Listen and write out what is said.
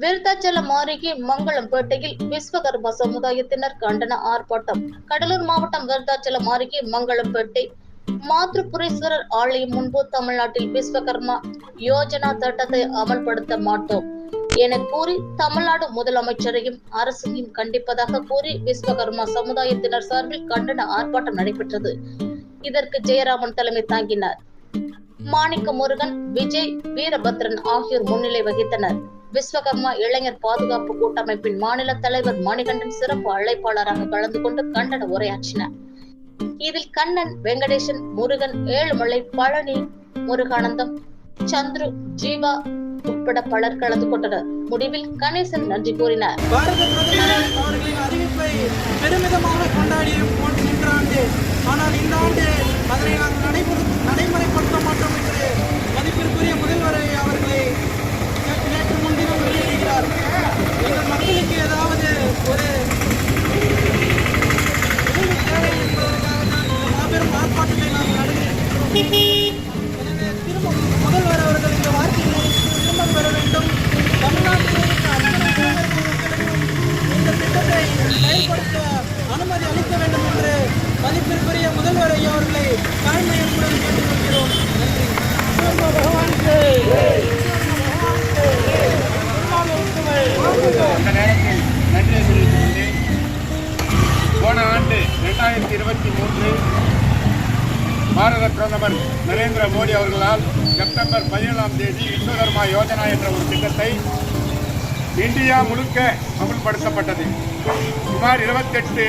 விருத்தாச்சலம் அருகே மங்களம்பேட்டையில் விஸ்வகர்மா சமுதாயத்தினர் கண்டன ஆர்ப்பாட்டம். கடலூர் மாவட்டம் விருத்தாச்சலம் அருகே மங்களம்பேட்டை மாத்ருபுரேஸ்வரர் ஆலயம் முன்பு தமிழ்நாட்டில் விஸ்வகர்மா யோஜனா திட்டத்தை அமல்படுத்த மாட்டோம் என கூறி தமிழ்நாடு முதலமைச்சரையும் அரசையும் கண்டிப்பதாக கூறி விஸ்வகர்மா சமுதாயத்தினர் சார்பில் கண்டன ஆர்ப்பாட்டம் நடைபெற்றது. இதற்கு ஜெயராமன் தலைமை தாங்கினார். மாணிக்க முருகன் விஜய் வீரபத்ரன் ஆகியோர் முன்னிலை வகித்தனர். விஸ்வகர்மா இளைஞர் பாதுகாப்பு கூட்டமைப்பின் மாநில தலைவர் மணிகண்டன் சிறப்பு அழைப்பாளராக கலந்து கொண்டு கண்டன உரையாற்றினார். இதில் கண்ணன் வெங்கடேசன் முருகன் ஏழுமலை பழனி முருகானந்தம் சந்துரு ஜீவா உட்பட பலர் கலந்து கொண்டனர். முடிவில் கணேசன் நன்றி கூறினார். பாரத பிரதமர் அவர்களின் அறிவிப்பை பெருமிதமாக கொண்டாடிய போன்ற சென்ற ஆண்டு ஆனால் இந்த ஆண்டு அதனை நாங்கள் நடைமுறை நடைமுறைப்படுத்த முதல்வர் அவர்கள் இந்த வார்த்தைகளை திரும்ப பெற வேண்டும் தமிழ்நாட்டில் அத்தனை இளைஞர்களுக்கும் இந்த திட்டத்தை செயல்படுத்த அனுமதி அளிக்க வேண்டும் என்று மதிப்பிற்குரிய முதல்வர் ஐயா அவர்களை தாழ்மையுடன் கேட்டுக்கொள்கிறோம் நன்றி. சிவந்த பகவானுக்கு அந்த நேரத்தில் நன்றியை தெரிவித்துக் கொண்டேன் போன ஆண்டு இரண்டாயிரத்தி இருபத்தி மூன்று பாரத பிரதமர் நரேந்திர மோடி அவர்களால் செப்டம்பர் பதினேழாம் தேதி விஸ்வகர்மா யோஜனா என்ற ஒரு திட்டத்தை இந்தியா முழுக்க அமுல்படுத்தப்பட்டது. சுமார் இருபத்தெட்டு